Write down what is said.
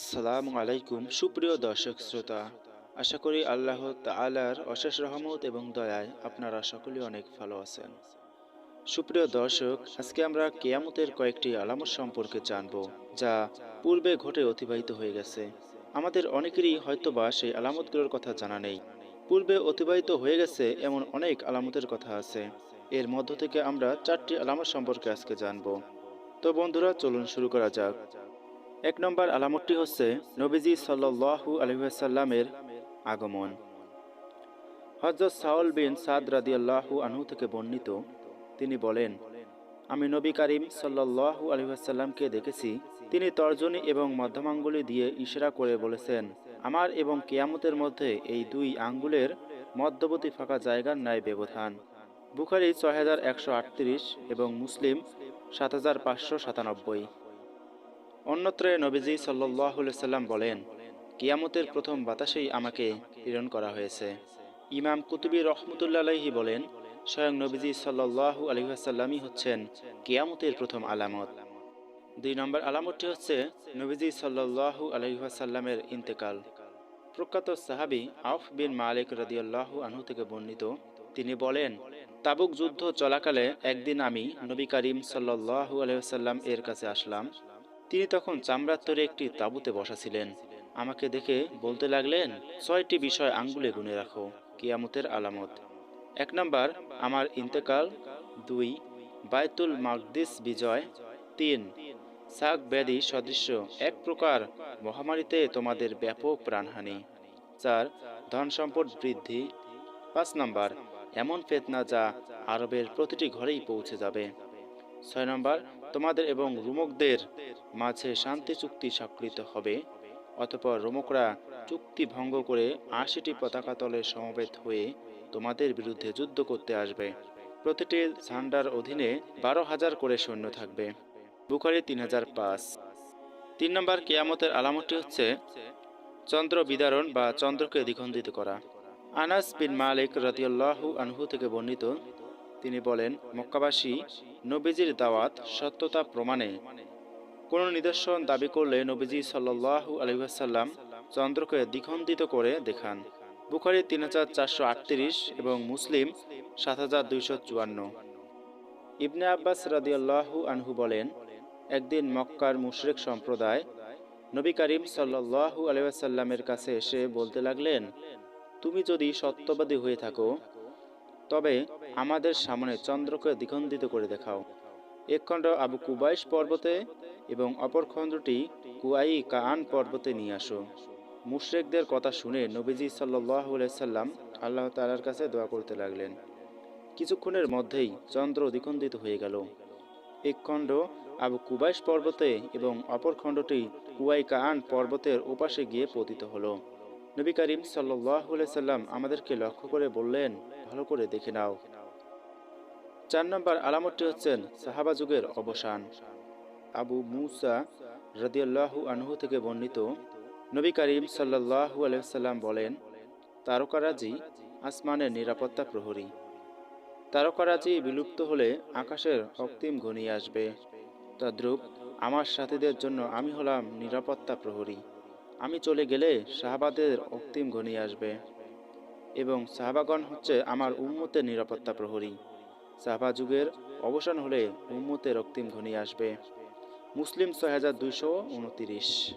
আসসালামু আলাইকুম, সুপ্রিয় দর্শক শ্রোতা। আশা করি আল্লাহ তাআলার অশেষ রহমত এবং দয়ায় আপনারা সকলে অনেক ভালো আছেন। সুপ্রিয় দর্শক, আজকে আমরা কেয়ামতের কয়েকটি আলামত সম্পর্কে জানব, যা পূর্বে ঘটে অতিবাহিত হয়ে গেছে। আমাদের অনেকেরই হয়তোবা সেই আলামতগুলোর কথা জানা নেই। পূর্বে অতিবাহিত হয়ে গেছে এমন অনেক আলামতের কথা আছে। এর মধ্য থেকে আমরা চারটি আলামত সম্পর্কে আজকে জানব। তো বন্ধুরা, চলুন শুরু করা যাক। এক নম্বর আলামতটি হচ্ছে নবীজি সাল্লাল্লাহু আলহিহাসাল্লামের আগমন। হজরত সাউল বিন সাদ রাদিয়াল্লাহু আনহু থেকে বর্ণিত, তিনি বলেন, আমি নবী করিম সাল্লাল্লাহু আলহিহাসাল্লামকে দেখেছি। তিনি তর্জনী এবং মধ্যমাঙ্গুলি দিয়ে ইশারা করে বলেছেন, আমার এবং কেয়ামতের মধ্যে এই দুই আঙ্গুলের মধ্যবর্তী ফাঁকা জায়গার ন্যায় ব্যবধান। বুখারি ছয় হাজার একশো আটত্রিশ এবং মুসলিম সাত হাজার পাঁচশো সাতানব্বই অন্যত্রে নবীজি সাল্লাহ সাল্লাম বলেন, কিয়ামতের প্রথম বাতাসেই আমাকে প্রেরণ করা হয়েছে। ইমাম কুতুবি রহমতুল্লাহি বলেন, স্বয়ং নবীজি সাল্লাহু আলহিহাসাল্লামই হচ্ছেন কিয়ামতের প্রথম আলামত। দুই নম্বর আলামতটি হচ্ছে নবীজি সাল্লাহু আলহিহাসাল্লামের ইন্তেকাল। প্রখ্যাত সাহাবি আউফ বিন মালিক রদিয়াল্লাহু আনহু থেকে বর্ণিত, তিনি বলেন, তাবুক যুদ্ধ চলাকালে একদিন আমি নবী করিম সাল্লাহু আলহিহাসাল্লাম এর কাছে আসলাম। তিনি তখন চামড়ার একটি তাঁবুতে বসা ছিলেন আমাকে দেখে বলতে লাগলেন, ছয়টি বিষয় আঙ্গুলে গুনে রাখো, কিয়ামতের আলামত। এক নম্বর, আমার ইন্তেকাল। দুই বায়তুল মাকদিস বিজয়। তিন সাক ব্যাধি সদৃশ্য এক প্রকার মহামারীতে তোমাদের ব্যাপক প্রাণহানি। চার, ধন সম্পদ বৃদ্ধি। পাঁচ নম্বর, এমন ফেতনা যা আরবের প্রতিটি ঘরেই পৌঁছে যাবে। ছয় নম্বর তোমাদের এবং রুমকদের মাঝে শান্তি চুক্তি স্বাক্ষরিত হবে। অতপর রোমকরা চুক্তি ভঙ্গ করে আশিটি পতাকা তলে সমবেত হয়ে তোমাদের বিরুদ্ধে যুদ্ধ করতে আসবে। প্রতিটি ঝান্ডার অধীনে বারো হাজার করে সৈন্য থাকবে। বুখারি তিন হাজার পাঁচ। তিন নম্বর কেয়ামতের আলামতটি হচ্ছে চন্দ্র বিদারণ বা চন্দ্রকে দ্বিখণ্ডিত করা। আনাস বিন মালিক রতিউল্লাহু আনহু থেকে বর্ণিত, তিনি বলেন, মক্কাবাসী নবীজির দাওয়াত সত্যতা প্রমাণে। কোনো নিদর্শন দাবি করলে নবীজি সাল্লাহু আলহিহাসাল্লাম চন্দ্রকে দ্বিখণ্ডিত করে দেখান। বুখারি তিন চারশো আটত্রিশ এবং মুসলিম সাত হাজার দুইশো চুয়ান্ন। ইবনে আব্বাস রাদিয়াল্লাহু আনহু বলেন, একদিন মক্কার মুশরেক সম্প্রদায় নবী করিম সাল্লাহু আলহাসাল্লামের কাছে এসে বলতে লাগলেন, তুমি যদি সত্যবাদী হয়ে থাকো তবে আমাদের সামনে চন্দ্রকে দ্বিখণ্ডিত করে দেখাও। এক খণ্ড আবু কুবাইশ পর্বতে এবং অপর খণ্ডটি কুয়াই কাআন পর্বতে নিয়ে আসো। মুশরেকদের কথা শুনে নবীজি সাল্লাম আল্লাহ তালার কাছে দোয়া করতে লাগলেন। কিছুক্ষণের মধ্যেই চন্দ্র দ্বিখণ্ডিত হয়ে গেল। এক খণ্ড আবু কুবাইশ পর্বতে এবং অপর খণ্ডটি কুয়াই কাআন পর্বতের ওপাশে গিয়ে পতিত হলো। নবী করিম সাল্লাম আমাদেরকে লক্ষ্য করে বললেন, ভালো করে দেখে নাও। চার নম্বর আলামতটি হচ্ছেন সাহাবা যুগের অবসান। আবু মুসা রদিয়াল্লাহু আনহু থেকে বর্ণিত নবী করিম সাল্লাহু আলহাম বলেন তারকারাজি আসমানের নিরাপত্তা প্রহরী। তারকারাজি বিলুপ্ত হলে আকাশের অক্তিম ঘনিয়ে আসবে। তদ্রূপ আমার সাথীদের জন্য আমি হলাম নিরাপত্তা প্রহরী। আমি চলে গেলে সাহাবাদের অক্তিম ঘনিয়ে আসবে। এবং সাহাবাগণ হচ্ছে আমার উম্মতের নিরাপত্তা প্রহরী। সাহাবা যুগের অবসান হলে উম্মতের রক্তিম ঘনিয়ে আসবে। মুসলিম ছয় হাজার দুইশো উনতিরিশ।